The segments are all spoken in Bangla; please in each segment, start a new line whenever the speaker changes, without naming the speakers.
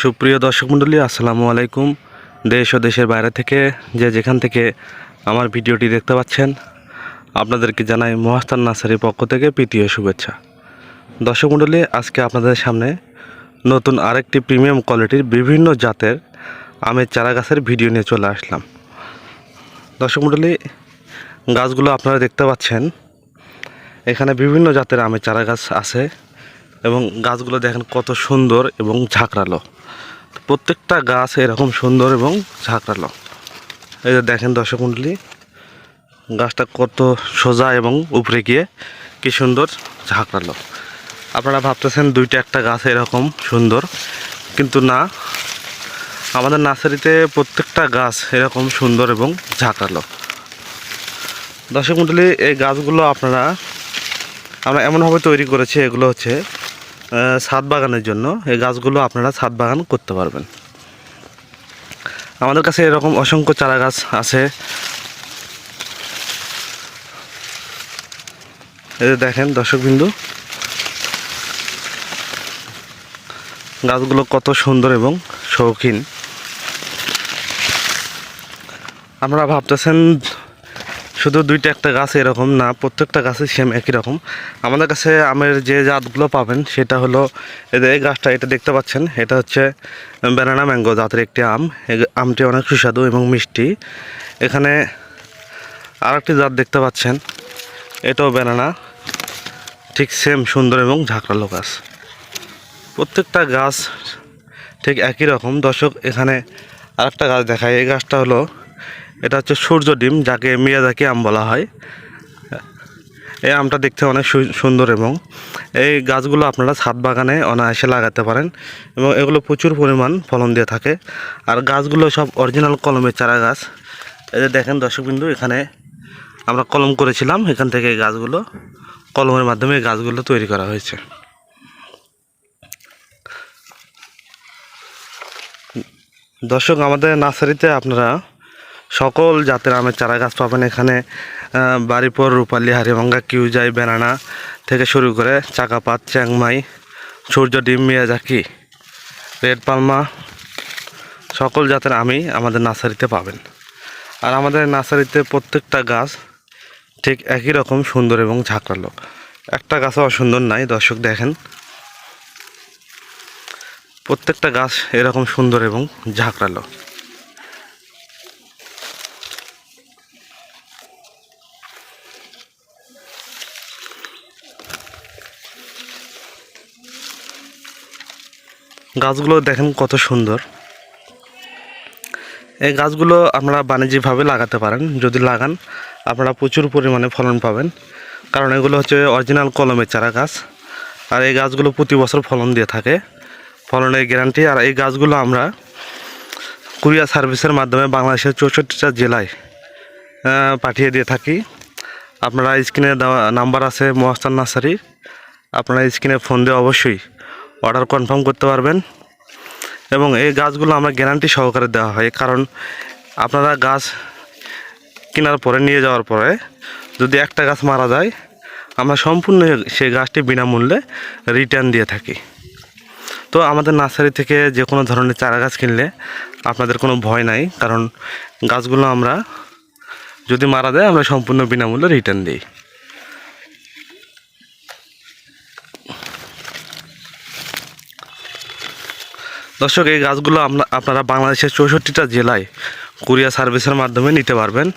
সুপ্রিয় দর্শক মণ্ডলী, আসসালামু আলাইকুম। দেশ ও দেশের বাইরে থেকে যে যেখান থেকে আমার ভিডিওটি দেখতে পাচ্ছেন, আপনাদেরকে জানাই মহাস্তান নার্সারির পক্ষ থেকে প্রীতীয় শুভেচ্ছা। দর্শক মণ্ডলী, আজকে আপনাদের সামনে নতুন আরেকটি প্রিমিয়াম কোয়ালিটির বিভিন্ন জাতের আমের চারা গাছের ভিডিও নিয়ে চলে আসলাম। দর্শক মণ্ডলী, গাছগুলো আপনারা দেখতে পাচ্ছেন, এখানে বিভিন্ন জাতের আমের চারা গাছ আছে এবং গাছগুলো দেখেন কত সুন্দর এবং ঝাঁকড়ালো। প্রত্যেকটা গাছ এরকম সুন্দর এবং ঝাঁকড়ালো এই যে দেখেন দর্শক গাছটা কত সোজা এবং উপরে গিয়ে কি সুন্দর ঝাঁকড়ালো আপনারা ভাবতেছেন দুইটা একটা গাছ এরকম সুন্দর, কিন্তু না, আমাদের নার্সারিতে প্রত্যেকটা গাছ এরকম সুন্দর এবং ঝাঁকড়ালো দর্শক এই গাছগুলো আপনারা, আমরা এমনভাবে তৈরি করেছি, এগুলো হচ্ছে ছাদ বাগানের জন্য এই গাছগুলো আপনারা ছাদ বাগান করতে পারবেন। আমাদের কাছে এরকম অসংখ্য চারা গাছ আছে। এই দেখেন দর্শক বিন্দু গাছগুলো কত সুন্দর এবং শৌখিন। আপনারা ভাবতেছেন শুধু দুইটা একটা গাছ এরকম না, প্রত্যেকটা গাছই সেম একই রকম। আমাদের কাছে আমের যে জাতগুলো পাবেন, সেটা হলো যে এই গাছটা, এটা দেখতে পাচ্ছেন, এটা হচ্ছে ব্যানানা ম্যাঙ্গো জাতের একটি আম। আমটি অনেক সুস্বাদু এবং মিষ্টি। এখানে আর একটি জাত দেখতে পাচ্ছেন, এটাও ব্যানানা ঠিক সেম সুন্দর এবং ঝাঁকড়ালো গাছ। প্রত্যেকটা গাছ ঠিক একই রকম। দর্শক, এখানে আরেকটা গাছ দেখায় এই গাছটা হলো এটা হচ্ছে সূর্য ডিম, যাকে মিয়াজাকি আম বলা হয়। এই আমটা দেখতে অনেক সুন্দর এবং এই গাছগুলো আপনারা ছাদ বাগানে অনায়াসে লাগাতে পারেন এবং এগুলো প্রচুর পরিমাণ ফলন দিয়ে থাকে। আর গাছগুলো সব অরিজিনাল কলমের চারা গাছ। এই যে দেখেন দর্শকবিন্দু, এখানে আমরা কলম করেছিলাম, এখান থেকে এই গাছগুলো, কলমের মাধ্যমে এই গাছগুলো তৈরি করা হয়েছে। দর্শক, আমাদের নার্সারিতে আপনারা সকল জাতের আমের চারা গাছ পাবেন এখানে বাড়িপুর, রূপালি হারিভাঙ্গা কিউজাই, বেনানা থেকে শুরু করে চাকাপাত, চ্যাংমাই, সূর্য ডিম, মিয়াজাকি, রেড পালমা, সকল জাতের আমই আমাদের নার্সারিতে পাবেন। আর আমাদের নার্সারিতে প্রত্যেকটা গাছ ঠিক একই রকম সুন্দর এবং ঝাঁকড়ালো একটা গাছও অসুন্দর নাই, দর্শক দেখেন। প্রত্যেকটা গাছ এরকম সুন্দর এবং ঝাঁকড়ালো গাছগুলো দেখেন কত সুন্দর। এই গাছগুলো আপনারা বাণিজ্যিকভাবে লাগাতে পারেন। যদি লাগান, আপনারা প্রচুর পরিমাণে ফলন পাবেন। কারণ এগুলো হচ্ছে অরিজিনাল কলমের চারা গাছ। আর এই গাছগুলো প্রতি বছর ফলন দিয়ে থাকে। ফলনের গ্যারান্টি আর এই গাছগুলো আমরা কুরিয়ার সার্ভিসের মাধ্যমে বাংলাদেশের চৌষট্টিটা জেলায় পাঠিয়ে দিয়ে থাকি। আপনারা স্ক্রিনে দেওয়া নাম্বার আছে মহাস্তান নার্সারির আপনারা স্ক্রিনে ফোন দিয়ে অবশ্যই অর্ডার কনফার্ম করতে পারবেন। এবং এই গাছগুলো আমরা গ্যারান্টি সহকারে দেওয়া হয়, কারণ আপনারা গাছ কেনার পরে, নিয়ে যাওয়ার পরে যদি একটা গাছ মারা যায়, আমরা সম্পূর্ণ সেই গাছটি বিনামূল্যে রিটার্ন দিয়ে থাকি। তো আমাদের নার্সারি থেকে যে কোনো ধরনের চারা গাছ কিনলে আপনাদের কোনো ভয় নাই, কারণ গাছগুলো আমরা যদি মারা যায়, আমরা সম্পূর্ণ বিনামূল্যে রিটার্ন দিই। দর্শক, এই গাছগুলো আপনার বাংলাদেশের চৌষট্টিটা জেলায় কুরিয়া সার্ভিসের মাধ্যমে নিতে পারবেন।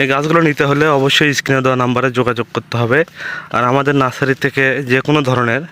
এই গাছগুলো নিতে হলে অবশ্যই স্ক্রিনে দেওয়া নাম্বারে যোগাযোগ করতে হবে। আর আমাদের নার্সারি থেকে যে কোনো ধরনের